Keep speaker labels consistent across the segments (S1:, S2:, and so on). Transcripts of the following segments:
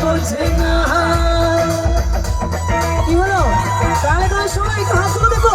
S1: বোঝে না। কি হলো? তাহলে তাহলে সবাই একটু হাত দেখো।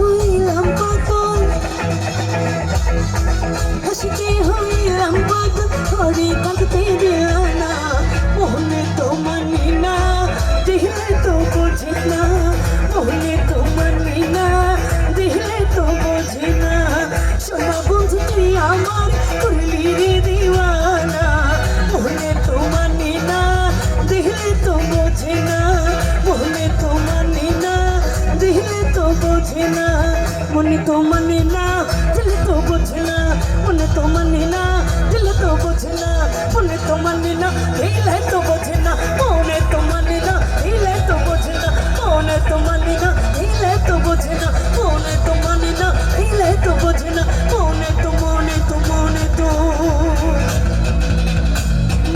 S1: হরে কাঁদতে দিলানা মনে তো মানি না দিলে তো বোঝে না মনে তো মানি না দিলে তো বোঝে না সোনা বন্ধু তুই আমার করলি রে দিওয়ানা মনে তো মানি না দিলে তো বোঝে না মনে তো মানি না দিলে তো বোঝে না মনে তো মানে মনে তো মানে